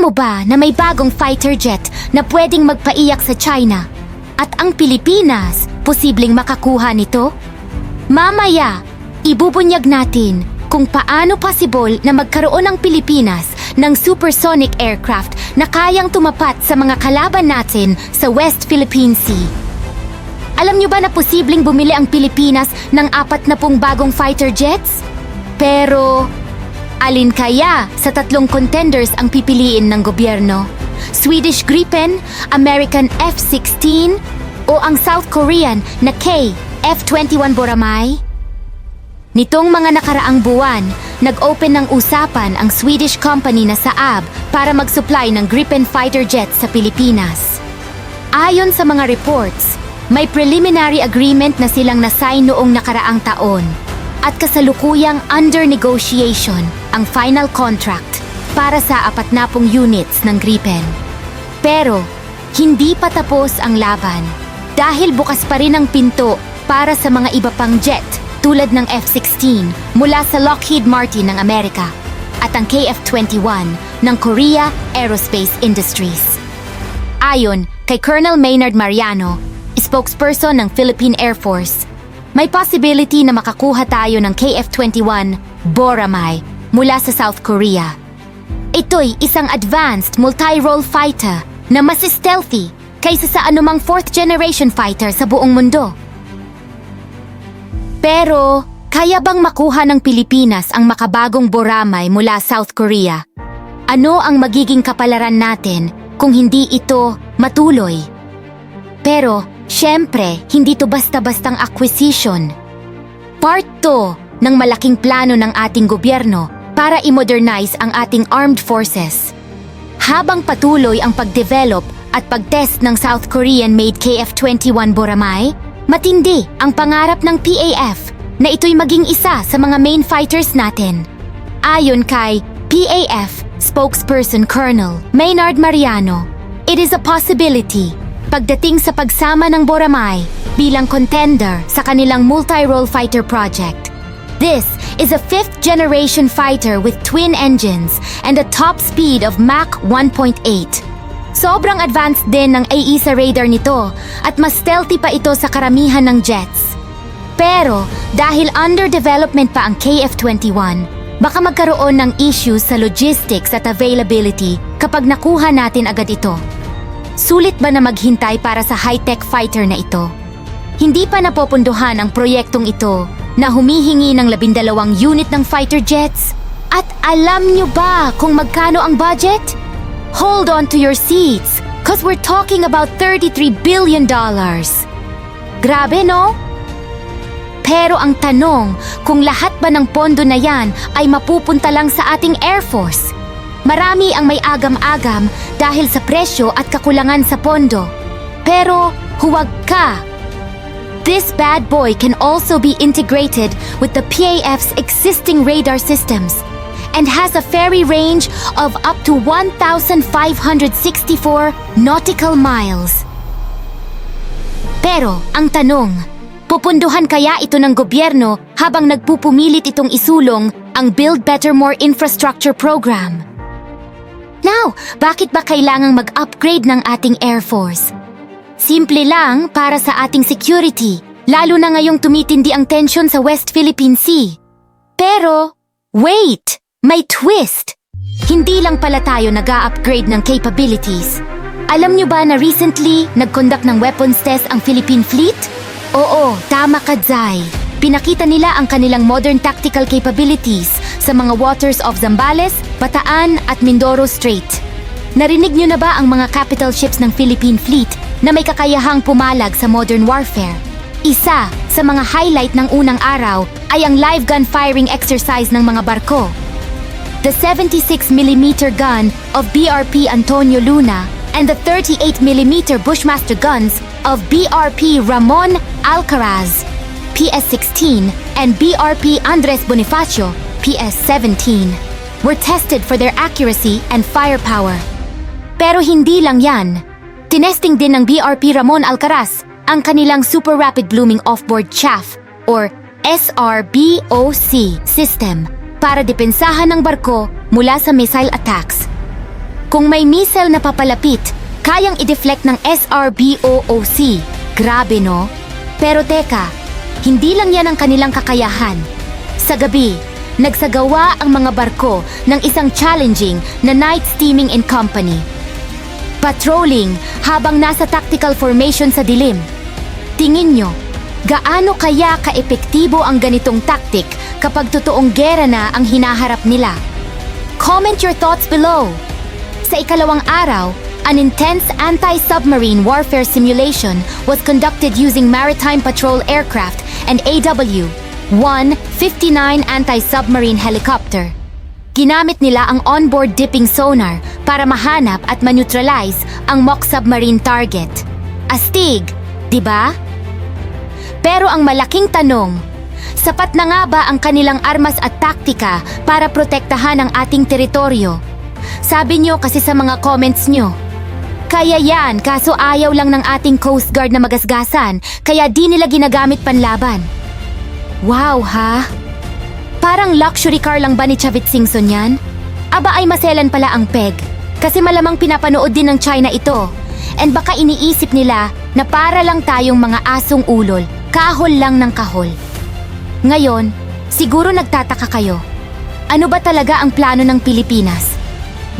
Alam mo ba na may bagong fighter jet na pwedeng magpaiyak sa China? At ang Pilipinas, posibleng makakuha nito? Mamaya, ibubunyag natin kung paano possible na magkaroon ng Pilipinas ng supersonic aircraft na kayang tumapat sa mga kalaban natin sa West Philippine Sea. Alam niyo ba na posibleng bumili ang Pilipinas ng apat na pong bagong fighter jets? Pero, alin kaya sa tatlong contenders ang pipiliin ng gobyerno? Swedish Gripen, American F-16, o ang South Korean na K F-21 Boramay? Nitong mga nakaraang buwan, nag-open ng usapan ang Swedish company na Saab para mag-supply ng Gripen fighter jets sa Pilipinas. Ayon sa mga reports, may preliminary agreement na silang nasign noong nakaraang taon at kasalukuyang under negotiation ang final contract para sa apat na pong units ng Gripen. Pero, hindi pa tapos ang laban dahil bukas pa rin ang pinto para sa mga iba pang jet tulad ng F-16 mula sa Lockheed Martin ng Amerika at ang KF-21 ng Korea Aerospace Industries. Ayon kay Colonel Maynard Mariano, spokesperson ng Philippine Air Force, may possibility na makakuha tayo ng KF-21 Boramay mula sa South Korea. Ito'y isang advanced multi-role fighter na mas stealthy kaysa sa anumang fourth-generation fighter sa buong mundo. Pero, kaya bang makuha ng Pilipinas ang makabagong Boramay mula South Korea? Ano ang magiging kapalaran natin kung hindi ito matuloy? Pero, syempre, hindi to basta-bastang acquisition. Part to ng malaking plano ng ating gobyerno para i-modernize ang ating armed forces. Habang patuloy ang pag-develop at pag-test ng South Korean-made KF-21 Boramay, matindi ang pangarap ng PAF na ito'y maging isa sa mga main fighters natin. Ayon kay PAF spokesperson Colonel Maynard Mariano, it is a possibility pagdating sa pagsama ng Boramay bilang contender sa kanilang multi-role fighter project. This is a fifth-generation fighter with twin engines and a top speed of Mach 1.8. Sobrang advanced din ng AESA radar nito at mas stealthy pa ito sa karamihan ng jets. Pero dahil under development pa ang KF-21, baka magkaroon ng issues sa logistics at availability kapag nakuha natin agad ito. Sulit ba na maghintay para sa high-tech fighter na ito? Hindi pa napopunduhan ang proyektong ito na humihingi ng labindalawang unit ng fighter jets? At alam nyo ba kung magkano ang budget? Hold on to your seats, cause we're talking about 33 billion dollars. Grabe, no? Pero ang tanong, kung lahat ba ng pondo na yan ay mapupunta lang sa ating Air Force? Marami ang may agam-agam dahil sa presyo at kakulangan sa pondo. Pero huwag ka! This bad boy can also be integrated with the PAF's existing radar systems and has a ferry range of up to 1,564 nautical miles. Pero ang tanong, pupunduhan kaya ito ng gobyerno habang nagpupumilit itong isulong ang Build Better More Infrastructure Program? Now, bakit ba kailangang mag-upgrade ng ating Air Force? Simple lang para sa ating security, lalo na ngayong tumitindi ang tension sa West Philippine Sea. Pero, wait! May twist! Hindi lang pala tayo nag upgrade ng capabilities. Alam nyo ba na recently nag-conduct ng weapons test ang Philippine Fleet? Oo, tama ka, Zai. Pinakita nila ang kanilang modern tactical capabilities sa mga waters of Zambales, Bataan at Mindoro Strait. Narinig nyo na ba ang mga capital ships ng Philippine Fleet na may kakayahang pumalag sa modern warfare? Isa sa mga highlight ng unang araw ay ang live gun firing exercise ng mga barko. The 76mm gun of BRP Antonio Luna and the 38mm Bushmaster guns of BRP Ramon Alcaraz, PS-16, and BRP Andres Bonifacio, PS-17, were tested for their accuracy and firepower. Pero hindi lang yan. Tinesting din ng BRP Ramon Alcaraz ang kanilang Super Rapid Blooming Offboard Chaff or SRBOC system para depensahan ng barko mula sa missile attacks. Kung may missile na papalapit, kayang i-deflect ng SRBOOC. Grabe no? Pero teka, hindi lang yan ang kanilang kakayahan. Sa gabi, nagsagawa ang mga barko ng isang challenging na night steaming in company. Patrolling habang nasa tactical formation sa dilim. Tingin nyo, gaano kaya kaepektibo ang ganitong tactic kapag totoong gera na ang hinaharap nila? Comment your thoughts below. Sa ikalawang araw, an intense anti-submarine warfare simulation was conducted using Maritime Patrol Aircraft and AW-159 anti-submarine helicopter. Ginamit nila ang onboard dipping sonar para mahanap at maneutralize ang mock submarine target. Astig, di ba? Pero ang malaking tanong, sapat na nga ba ang kanilang armas at taktika para protektahan ang ating teritoryo? Sabi nyo kasi sa mga comments nyo. Kaya yan, kaso ayaw lang ng ating Coast Guard na magasgasan, kaya di nila ginagamit panlaban. Wow ha? Parang luxury car lang ba ni Chavit Singson yan? Aba ay maselan pala ang peg, kasi malamang pinapanood din ng China ito. And baka iniisip nila na para lang tayong mga asong ulol, kahol lang ng kahol. Ngayon, siguro nagtataka kayo. Ano ba talaga ang plano ng Pilipinas?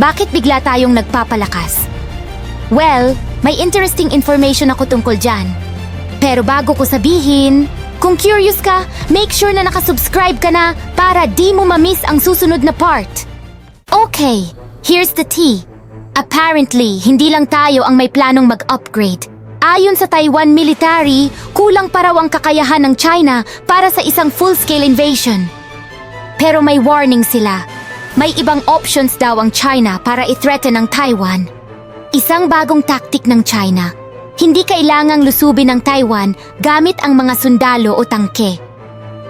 Bakit bigla tayong nagpapalakas? Well, may interesting information ako tungkol dyan. Pero bago ko sabihin, kung curious ka, make sure na nakasubscribe ka na para di mo mamiss ang susunod na part. Okay, here's the tea. Apparently, hindi lang tayo ang may planong mag-upgrade. Ayon sa Taiwan military, kulang pa raw ang kakayahan ng China para sa isang full-scale invasion. Pero may warning sila. May ibang options daw ang China para i-threaten ang Taiwan. Isang bagong tactic ng China. Hindi kailangang lusubin ang Taiwan gamit ang mga sundalo o tangke.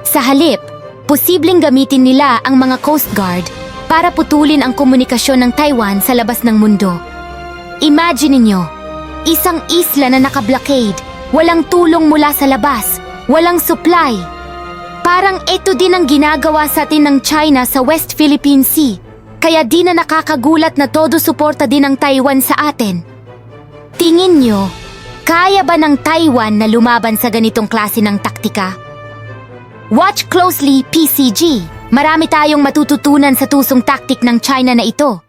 Sa halip, posibleng gamitin nila ang mga Coast Guard para putulin ang komunikasyon ng Taiwan sa labas ng mundo. Imagine ninyo, isang isla na naka-blockade, walang tulong mula sa labas, walang supply. Parang ito din ang ginagawa sa atin ng China sa West Philippine Sea. Kaya di na nakakagulat na todo suporta din ng Taiwan sa atin. Tingin nyo, kaya ba ng Taiwan na lumaban sa ganitong klase ng taktika? Watch closely PCG. Marami tayong matututunan sa tusong taktik ng China na ito.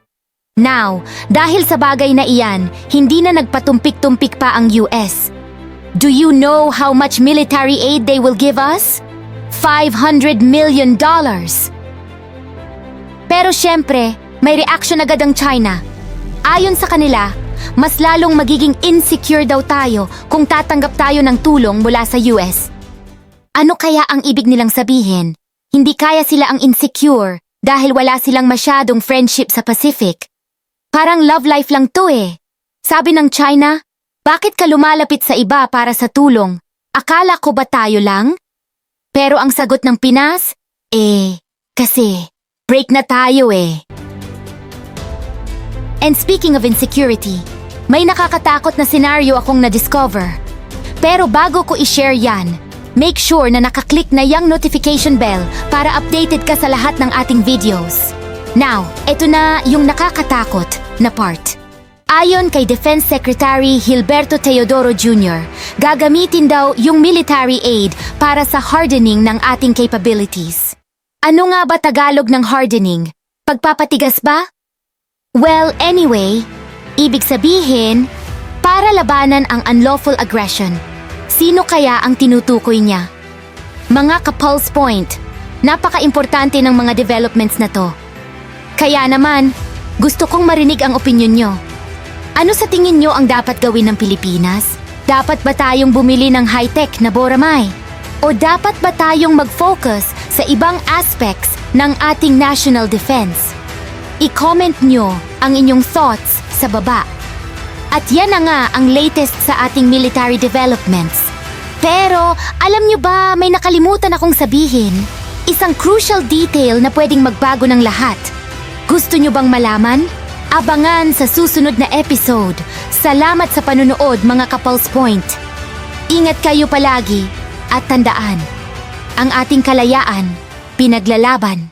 Now, dahil sa bagay na iyan, hindi na nagpatumpik-tumpik pa ang US. Do you know how much military aid they will give us? 500 million dollars. Pero syempre, may reaction agad ang China. Ayon sa kanila, mas lalong magiging insecure daw tayo kung tatanggap tayo ng tulong mula sa US. Ano kaya ang ibig nilang sabihin? Hindi kaya sila ang insecure dahil wala silang masyadong friendship sa Pacific. Parang love life lang to eh. Sabi ng China, bakit ka lumalapit sa iba para sa tulong? Akala ko ba tayo lang? Pero ang sagot ng Pinas, eh, kasi break na tayo eh. And speaking of insecurity, may nakakatakot na senaryo akong na-discover. Pero bago ko i-share yan, make sure na nakaklik na yung notification bell para updated ka sa lahat ng ating videos. Now, eto na yung nakakatakot na part. Ayon kay Defense Secretary Hilberto Teodoro Jr., gagamitin daw yung military aid para sa hardening ng ating capabilities. Ano nga ba Tagalog ng hardening? Pagpapatigas ba? Well, anyway, ibig sabihin, para labanan ang unlawful aggression. Sino kaya ang tinutukoy niya? Mga ka-pulse point, napaka-importante ng mga developments na to. Kaya naman, gusto kong marinig ang opinion nyo. Ano sa tingin nyo ang dapat gawin ng Pilipinas? Dapat ba tayong bumili ng high-tech na boramay? O dapat ba tayong mag-focus sa ibang aspects ng ating national defense? I-comment nyo ang inyong thoughts sa baba. At yan na nga ang latest sa ating military developments. Pero alam nyo ba may nakalimutan akong sabihin? Isang crucial detail na pwedeng magbago ng lahat. Gusto nyo bang malaman? Abangan sa susunod na episode. Salamat sa panunood mga Kapulse Point. Ingat kayo palagi at tandaan, ang ating kalayaan, pinaglalaban.